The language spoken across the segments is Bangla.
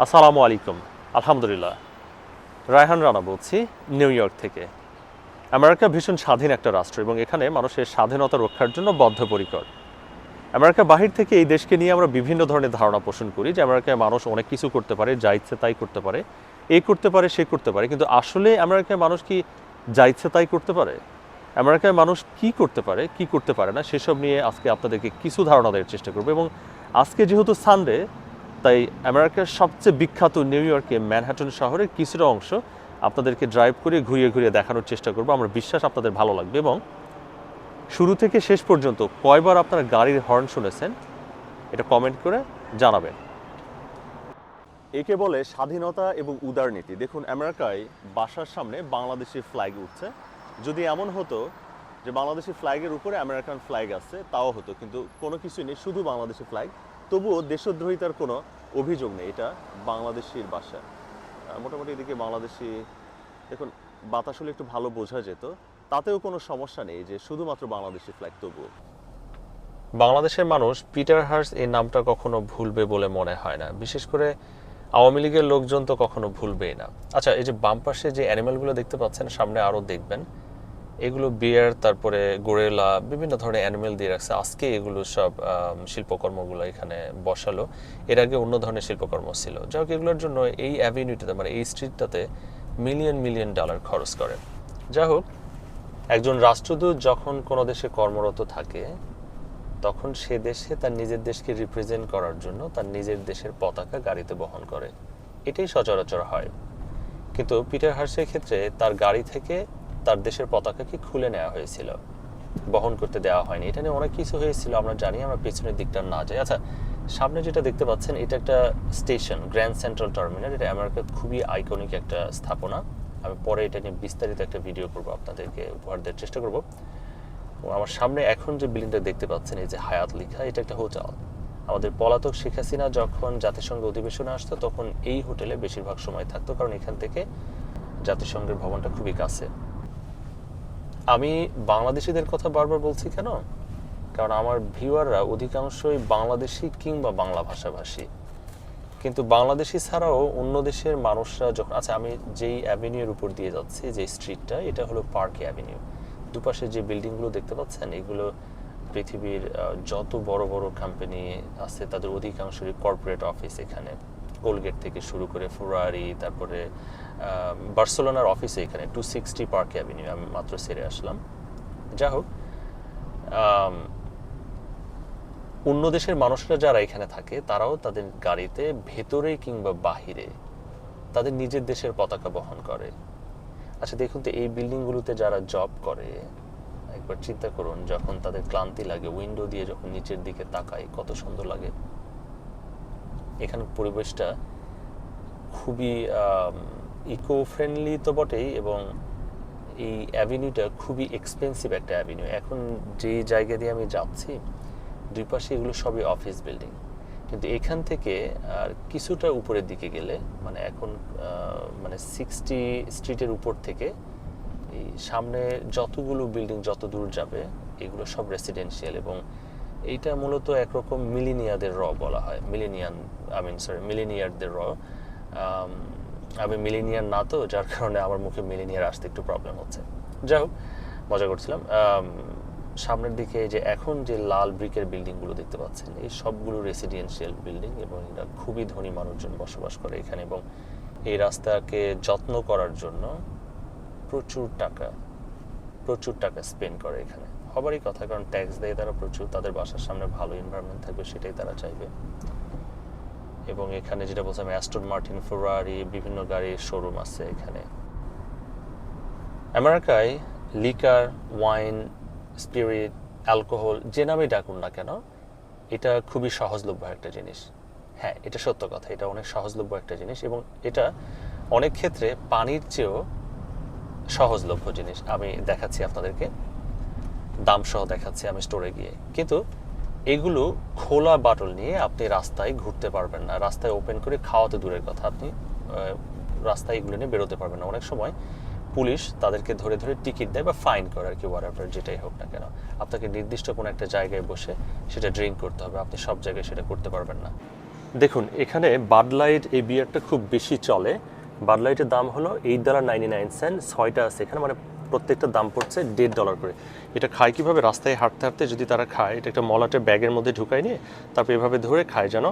আসসালামু আলাইকুম। আলহামদুলিল্লাহ। রায়হান রানা বলছি, নিউ ইয়র্ক থেকে। আমেরিকা ভীষণ স্বাধীন একটা রাষ্ট্র এবং এখানে মানুষের স্বাধীনতা রক্ষার জন্য বদ্ধপরিকর। আমেরিকা বাহির থেকে এই দেশকে নিয়ে আমরা বিভিন্ন ধরনের ধারণা পোষণ করি যে আমেরিকায় মানুষ অনেক কিছু করতে পারে, যা ইচ্ছে তাই করতে পারে। এই করতে পারে, সে করতে পারে। কিন্তু আসলে আমেরিকায় মানুষ কি যা ইচ্ছে তাই করতে পারে? আমেরিকায় মানুষ কি করতে পারে, কি করতে পারে না, সেসব নিয়ে আজকে আপনাদেরকে কিছু ধারণা দেওয়ার চেষ্টা করব এবং আজকে যেহেতু সানডে তাই আমেরিকার সবচেয়ে বিখ্যাত নিউ ইয়র্কে ম্যানহাটন শহরের কিছুটা অংশ আপনাদেরকে ড্রাইভ করে ঘুরিয়ে ঘুরিয়ে দেখানোর চেষ্টা করব। আমার বিশ্বাস আপনাদের ভালো লাগবে এবং শুরু থেকে শেষ পর্যন্ত কয়বার আপনারা গাড়ির হর্ন শুনেছেন এটা কমেন্ট করে জানাবেন। একে বলে স্বাধীনতা এবং উদারনীতি। দেখুন, আমেরিকায় বাসার সামনে বাংলাদেশি ফ্ল্যাগ উঠছে। যদি এমন হতো যে বাংলাদেশি ফ্ল্যাগের উপরে আমেরিকান ফ্ল্যাগ আছে, তাও হতো। কিন্তু কোনো কিছুই নেই, শুধু বাংলাদেশি ফ্ল্যাগ তবুও দেশদ্রোহিতার কোনো অভিযোগ নেই, এটা বাংলাদেশির বাসা। মোটামুটি এদিকে বাংলাদেশি, দেখুন, বাতাস হলে একটু ভালো বোঝা যেত, তাতেও কোনো সমস্যা নেই যে শুধুমাত্র বাংলাদেশি ফ্ল্যাগ তবুও। বাংলাদেশের মানুষ পিটার হার্স এই নামটা কখনো ভুলবে বলে মনে হয় না। বিশেষ করে আওয়ামী লীগের লোকজন তো কখনো ভুলবেই না। আচ্ছা এই যে বাম পাশে যে অ্যানিমেলগুলো দেখতে পাচ্ছেন, সামনে আরও দেখবেন। এগুলো বিয়ার তারপরে গোরেলা বিভিন্ন ধরনের অ্যানিমেল দিয়ে রাখছে। আজকে এগুলো সব শিল্পকর্মগুলো এখানে বসালো। এর আগে অন্য ধরনের শিল্পকর্ম ছিল। যাই হোক, এগুলোর জন্য এই অ্যাভিনিউটিতে মানে এই স্ট্রিটটাতে মিলিয়ন মিলিয়ন ডলার খরচ করে। যাই হোক, একজন রাষ্ট্রদূত যখন কোনো দেশে কর্মরত থাকে, তখন সে দেশে তার নিজের দেশকে রিপ্রেজেন্ট করার জন্য তার নিজের দেশের পতাকা গাড়িতে বহন করে। এটাই সচরাচর হয়। কিন্তু পিটার হার্সের ক্ষেত্রে তার গাড়ি থেকে তার দেশের পতাকাকে খুলে নেওয়া হয়েছিল। বহন করতে দেওয়া হয়নি। এটা নিয়ে অনেক কিছু হয়েছিল, আমরা জানি, আমরা পেছনের দিকটা না যাই। আচ্ছা সামনে যেটা দেখতে পাচ্ছেন, এটা একটা স্টেশন গ্র্যান্ড সেন্ট্রাল টার্মিনাল এটা আমেরিকার খুবই আইকনিক একটা স্থাপনা। আমি পরে এটা নিয়ে বিস্তারিত একটা ভিডিও করব, আপনাদেরকে উপহার দেওয়ার চেষ্টা করব। আমার সামনে এখন যে বিল্ডিংটা দেখতে পাচ্ছেন, এই যে হায়াত লিখা, এটা একটা হোটেল আমাদের পলাতক শেখ হাসিনা যখন জাতিসংঘ অধিবেশনে আসতো, তখন এই হোটেলে বেশিরভাগ সময় থাকতো, কারণ এখান থেকে জাতিসংঘের ভবনটা খুবই কাছে। আমি বাংলাদেশিদের কথা বারবার বলছি কেন? কারণ আমার ভিউয়াররা অধিকাংশই বাংলাদেশি কিংবা বাংলা ভাষাভাষী। কিন্তু বাংলাদেশি ছাড়াও অন্য দেশের মানুষরা যখন আচ্ছা আমি যেই অ্যাভিনিউর উপর দিয়ে যাচ্ছি, যে স্ট্রিটটা এটা হলো পার্ক অ্যাভিনিউ দুপাশে যে বিল্ডিংগুলো দেখতে পাচ্ছেন, এগুলো পৃথিবীর যত বড় বড় কোম্পানি আছে, তাদের অধিকাংশই কর্পোরেট অফিস এখানে। কোলগেট থেকে শুরু করে ফেরারি তারপরে বার্সেলোনার অফিসে এখানে টু সিক্সটি পার্ক অ্যাভিনিউ আমি মাত্র সেরে আসলাম। যা হোক অন্য দেশের মানুষরা যারা এখানে থাকে, তারাও তাদের গাড়িতে ভেতরে কিংবা বাহিরে তাদের নিজের দেশের পতাকা বহন করে। আচ্ছা দেখুন তো, এই বিল্ডিংগুলোতে যারা জব করে, একবার চিন্তা করুন, যখন তাদের ক্লান্তি লাগে উইন্ডো দিয়ে যখন নিচের দিকে তাকায়, কত সুন্দর লাগে। এখানে পরিবেশটা খুবই ইকো ফ্রেন্ডলি তো বটেই এবং এই অ্যাভিনিউটা খুবই এক্সপেন্সিভ একটা অ্যাভিনিউ এখন যে জায়গা দিয়ে আমি যাচ্ছি, দুই পাশে এগুলো সবই অফিস বিল্ডিং কিন্তু এখান থেকে আর কিছুটা উপরের দিকে গেলে মানে এখন মানে সিক্সটি স্ট্রিটের উপর থেকে এই সামনে যতগুলো বিল্ডিং যত দূর যাবে, এগুলো সব রেসিডেন্সিয়াল এবং এইটা মূলত একরকম মিলিনিয়াদের র বলা হয়। মিলিনিয়ান আই মিন সরি মিলিনিয়ারদের র। আমি মিলিনিয়ার না তো, যার কারণে আমার মুখে মিলিনিয়ার আসতে একটু প্রবলেম হচ্ছে। যাই হোক, মজা করছিলাম। সামনের দিকে যে এখন যে লাল ব্রিকের বিল্ডিংগুলো দেখতে পাচ্ছেন, এই সবগুলো রেসিডেন্সিয়াল বিল্ডিং এবং এরা খুবই ধনী মানুষজন বসবাস করে এখানে এবং এই রাস্তাকে যত্ন করার জন্য প্রচুর টাকা প্রচুর টাকা স্পেন্ড করে এখানে। হবারই কথা, কারণ ট্যাক্স দেয় তারা প্রচুর, তাদের বাসার সামনে ভালো এনভায়রনমেন্ট থাকবে, সেটাই তারা চাইবে। এবং এখানে যেটা বলছিলাম অ্যাস্টন মার্টিন ফেরারি বিভিন্ন গাড়ির শোরুম আছে এখানে। আমেরিকায় লিকার ওয়াইন স্পিরিট অ্যালকোহল যে নামেই ডাকুন না কেন, এটা খুবই সহজলভ্য একটা জিনিস। হ্যাঁ এটা সত্য কথা, এটা অনেক সহজলভ্য একটা জিনিস, এবং এটা অনেক ক্ষেত্রে পানির চেয়েও সহজলভ্য জিনিস। আমি দেখাচ্ছি আপনাদেরকে। দাম সহ দেখাচ্ছি আমি স্টোরে গিয়ে। কিন্তু এগুলো খোলা বাটল নিয়ে আপনি রাস্তায় ঘুরতে পারবেন না। রাস্তায় ওপেন করে খাওয়াতে দূরের কথা। আপনি রাস্তায় এগুলো নিয়ে বেরোতে পারবেন না। অনেক সময় পুলিশ তাদেরকে ধরে ধরে টিকিট দেয় বা ফাইন করে আর কি ওয়ার যেটাই হোক না কেন। আপনাকে নির্দিষ্ট কোনো একটা জায়গায় বসে সেটা ড্রিঙ্ক করতে হবে। আপনি সব জায়গায় সেটা করতে পারবেন না। দেখুন, এখানে বাডলাইট এই বিয়ারটা খুব বেশি চলে। বাডলাইটের দাম হলো eight dollar ninety nine cent ছয়টা আছে এখানে। মানে প্রত্যেকটা দাম পড়ছে দেড় ডলার করে। এটা খায় কীভাবে? রাস্তায় হাঁটতে হাঁটতে যদি তারা খায়, এটা একটা মলাটে ব্যাগের মধ্যে ঢুকায় নিয়ে তারপর এভাবে ধরে খায় যেন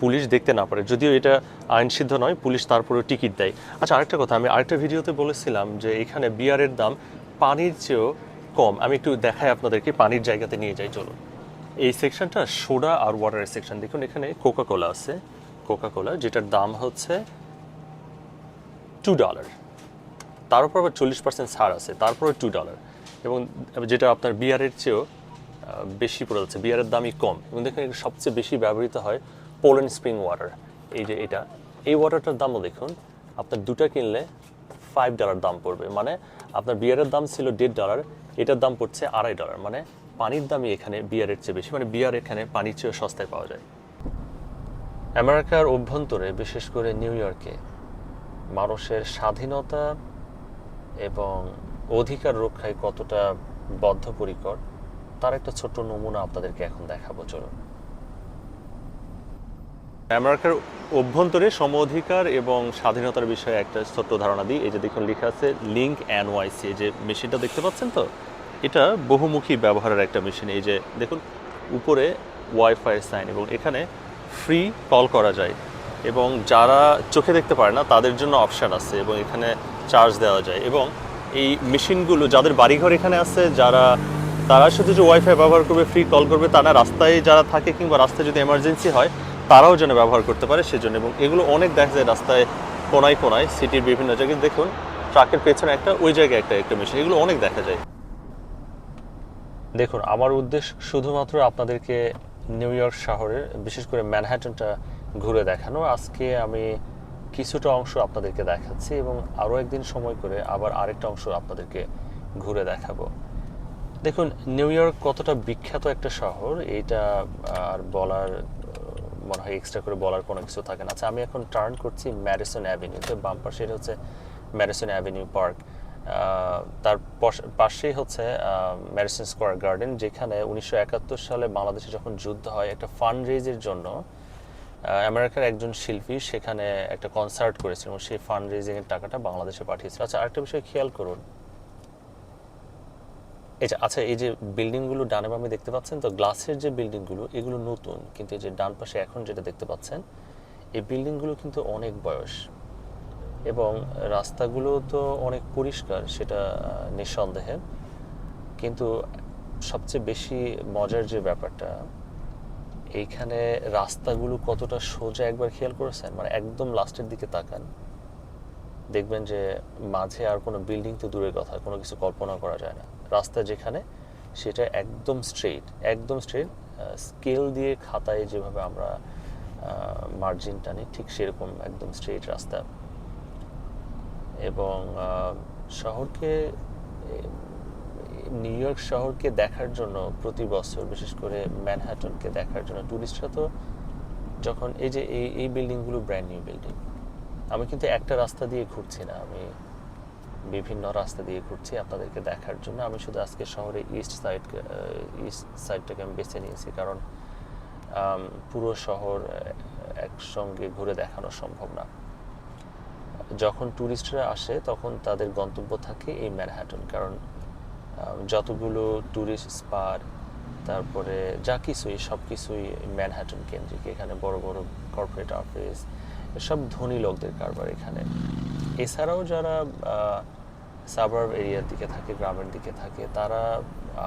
পুলিশ দেখতে না পারে। যদিও এটা আইনসিদ্ধ নয়, পুলিশ তারপরেও টিকিট দেয়। আচ্ছা আরেকটা কথা, আমি আরেকটা ভিডিওতে বলেছিলাম যে এখানে বিয়ারের দাম পানির চেয়েও কম। আমি একটু দেখাই আপনাদেরকে, পানির জায়গাতে নিয়ে যাই, চলুন। এই সেকশনটা সোডা আর ওয়াটারের সেকশন দেখুন, এখানে কোকা কোলা আছে। কোকা কোলা যেটার দাম হচ্ছে টু ডলার তার উপর আবার চল্লিশ পার্সেন্ট ছাড় আছে তারপরে টু ডলার এবং যেটা আপনার বিয়ারের চেয়েও বেশি পড়ে যাচ্ছে, বিয়ারের দামই কম। এবং দেখুন এর সবচেয়ে বেশি ব্যবহৃত হয় পোল্যান্ড স্প্রিং ওয়াটার এই যে এটা, এই ওয়াটারটার দামও দেখুন, আপনার দুটো কিনলে ফাইভ ডলার দাম পড়বে। মানে আপনার বিয়ারের দাম ছিল দেড় ডলার এটার দাম পড়ছে আড়াই ডলার মানে পানির দামই এখানে বিয়ারের চেয়ে বেশি। মানে বিয়ার এখানে পানির চেয়ে সস্তায় পাওয়া যায়। আমেরিকার অভ্যন্তরে, বিশেষ করে নিউ ইয়র্কে, মানুষের স্বাধীনতা এবং অধিকার রক্ষায় কতটা বদ্ধপরিকর, তার একটা ছোট্ট নমুনা আপনাদেরকে এখন দেখাবো, চলুন। আমেরিকার অভ্যন্তরে সম অধিকার এবং স্বাধীনতার বিষয়ে একটা ছোট্ট ধারণা দিই। এই যে দেখুন, লেখা আছে লিঙ্ক ওয়াইসি এই যে মেশিনটা দেখতে পাচ্ছেন তো? এটা বহুমুখী ব্যবহারের একটা মেশিন। এই যে দেখুন, উপরে ওয়াইফাই সাইন এবং এখানে ফ্রি কল করা যায়। এবং যারা চোখে দেখতে পারে না, তাদের জন্য অপশান আছে এবং এখানে চার্জ দেওয়া যায়। এবং এই মেশিনগুলো যাদের বাড়িঘর এখানে আছে, যারা, তারা শুধু যে ওয়াইফাই ব্যবহার করবে ফ্রি কল করবে তারা রাস্তায় যারা থাকে কিংবা রাস্তায় যদি এমার্জেন্সি হয়, তারাও যেন ব্যবহার করতে পারে সেজন্য। এবং এগুলো অনেক দেখা যায় রাস্তায় কোনায় কোনায় সিটির বিভিন্ন জায়গায়। দেখুন ট্রাকের পেছনে একটা, ওই জায়গায় একটা একটা মেশিন এগুলো অনেক দেখা যায়। দেখুন, আমার উদ্দেশ্য শুধুমাত্র আপনাদেরকে নিউ ইয়র্ক শহরের, বিশেষ করে ম্যানহাটনটা ঘুরে দেখানো। আজকে আমি কিছুটা অংশ আপনাদেরকে দেখাচ্ছি এবং আরও একদিন সময় করে আবার আরেকটা অংশ আপনাদেরকে ঘুরে দেখাবো। দেখুন, নিউ ইয়র্ক কতটা বিখ্যাত একটা শহর এইটা আর বলার মনে হয় এক্সট্রা করে বলার কোনো কিছু থাকে না। আচ্ছা আমি এখন টার্ন করছি ম্যাডিসন অ্যাভিনিউতে বাম পাশে এটা হচ্ছে ম্যারিসন অ্যাভিনিউ পার্ক তার পশ- পাশেই হচ্ছে ম্যাডিসন স্কোয়ার গার্ডেন যেখানে উনিশশো একাত্তর সালে বাংলাদেশে যখন যুদ্ধ হয়, একটা ফান্ড রেজের জন্য আমেরিকার একজন শিল্পী সেখানে একটা কনসার্ট করেছিল এবং সেই ফান্ড রেজিং এর টাকাটা বাংলাদেশে পাঠিয়েছিল। আচ্ছা আরেকটা বিষয় খেয়াল করুন। এই যে আচ্ছা এই যে বিল্ডিংগুলো ডানে বামে দেখতে পাচ্ছেন, তো গ্লাসের যে বিল্ডিংগুলো এগুলো নতুন, কিন্তু এই যে ডান পাশে এখন যেটা দেখতে পাচ্ছেন, এই বিল্ডিংগুলো কিন্তু অনেক বয়স এবং রাস্তাগুলো তো অনেক পরিষ্কার, সেটা নিঃসন্দেহে। কিন্তু সবচেয়ে বেশি মজার যে ব্যাপারটা এইখানে রাস্তাগুলো কতটা সোজা একবার খেয়াল করেছেন? মানে একদম লাস্টের দিকে তাকান। দেখবেন যে মাঝে আর কোনো বিল্ডিং তো দূরের কথা, কোনো কিছু কল্পনা করা যায় না। রাস্তা যেখানে, সেটা একদম স্ট্রেট একদম স্ট্রেট স্কেল দিয়ে খাতায় যেভাবে আমরা মার্জিন টানি, ঠিক সেরকম একদম স্ট্রেট রাস্তা। এবং শহরকে নিউ ইয়র্ক শহরকে দেখার জন্য প্রতি বছর, বিশেষ করে ম্যানহাটনকে দেখার জন্য টুরিস্টরা তো যখন এই যে এই এই বিল্ডিংগুলো ব্র্যান্ড নিউ বিল্ডিং আমি কিন্তু একটা রাস্তা দিয়ে ঘুরছি না, আমি বিভিন্ন রাস্তা দিয়ে ঘুরছি আপনাদেরকে দেখার জন্য। আমি শুধু আজকে শহরে ইস্ট সাইড ইস্ট সাইডটাকে আমি বেছে নিয়েছি, কারণ পুরো শহর একসঙ্গে ঘুরে দেখানো সম্ভব না। যখন ট্যুরিস্টরা আসে, তখন তাদের গন্তব্য থাকে এই ম্যানহাটন কারণ যতগুলো ট্যুরিস্ট স্পট তারপরে যা কিছুই, সব কিছুই ম্যানহাটন কেন্দ্রিক, এখানে বড় বড় কর্পোরেট অফিস সব ধনী লোকদের কারবার এখানে। এছাড়াও যারা সাবার্ব এরিয়ার দিকে থাকে, গ্রামের দিকে থাকে, তারা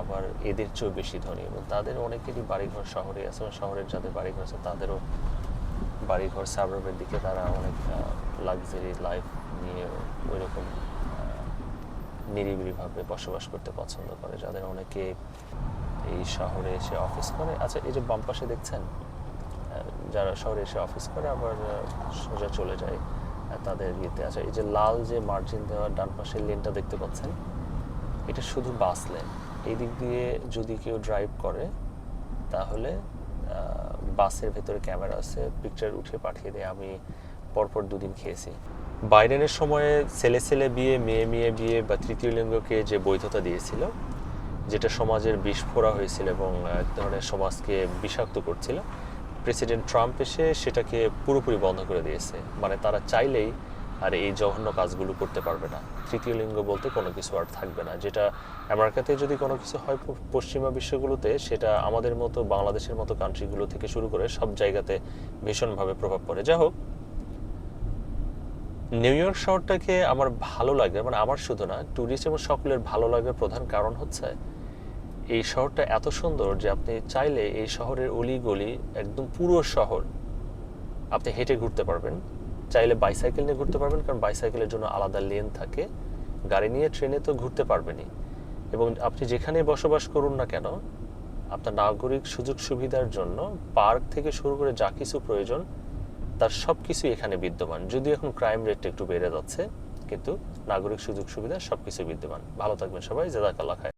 আবার এদের চেয়েও বেশি ধনী এবং তাদের অনেকেরই বাড়িঘর শহরে আছে এবং শহরের যাদের বাড়িঘর আছে, তাদেরও বাড়িঘর সাবার্বের দিকে তারা অনেক লাক্সারি লাইফ নিয়ে ওই রকম নিরিবিলিভাবে বসবাস করতে পছন্দ করে, যাদের অনেকে এই শহরে এসে অফিস করে। আচ্ছা এই যে বাম পাশে দেখছেন যারা শহরে এসে অফিস করে, আবার সোজা চলে যায় তাদের ইয়েতে। আচ্ছা এই যে লাল যে মার্জিন দেওয়া ডান পাশের লেনটা দেখতে পাচ্ছেন, এটা শুধু বাস লেন এই দিক দিয়ে যদি কেউ ড্রাইভ করে, তাহলে বাসের ভেতরে ক্যামেরা আছে পিকচার উঠে পাঠিয়ে দেয় আমি পরপর দুদিন খেয়েছি। বাইডেনের সময়ে ছেলে ছেলে বিয়ে, মেয়ে মেয়ে বিয়ে বা তৃতীয় লিঙ্গকে যে বৈধতা দিয়েছিল, যেটা সমাজের বিস্ফোরা হয়েছিল এবং এক ধরনের সমাজকে বিষাক্ত করছিল, প্রেসিডেন্ট ট্রাম্প এসে সেটাকে পুরোপুরি বন্ধ করে দিয়েছে। মানে তারা চাইলেই আর এই জঘন্য কাজগুলো করতে পারবে না। তৃতীয় লিঙ্গ বলতে কোনো কিছু আর থাকবে না। যেটা আমেরিকাতে যদি কোনো কিছু হয় পশ্চিমা বিশ্বগুলোতে, সেটা আমাদের মতো বাংলাদেশের মতো কান্ট্রিগুলো থেকে শুরু করে সব জায়গাতে ভীষণভাবে প্রভাব পড়ে। যাই হোক নিউ ইয়র্ক শহরটাকে আমার ভালো লাগে মানে আমার শুধু না ট্যুরিস্ট এবং সকলের ভালো লাগার প্রধান কারণ হচ্ছে এই শহরটা এত সুন্দর যে আপনি চাইলে এই শহরের অলি গলি একদম পুরো শহর আপনি হেঁটে ঘুরতে পারবেন। চাইলে বাইসাইকেল নিয়ে ঘুরতে পারবেন, কারণ বাইসাইকেলের জন্য আলাদা লেন থাকে। গাড়ি নিয়ে ট্রেনে তো ঘুরতে পারবেনই। এবং আপনি যেখানে বসবাস করুন না কেন, আপনার নাগরিক সুযোগ সুবিধার জন্য পার্ক থেকে শুরু করে যা কিছু প্রয়োজন তার সব কিছু এখানে বিদ্যমান। যদি এখন ক্রাইম রেটটা একটু বেড়ে যাচ্ছে, কিন্তু নাগরিক সুযোগ সুবিধা সব কিছু বিদ্যমান। ভালো থাকবেন সবাই জেদাকাল্লা খায়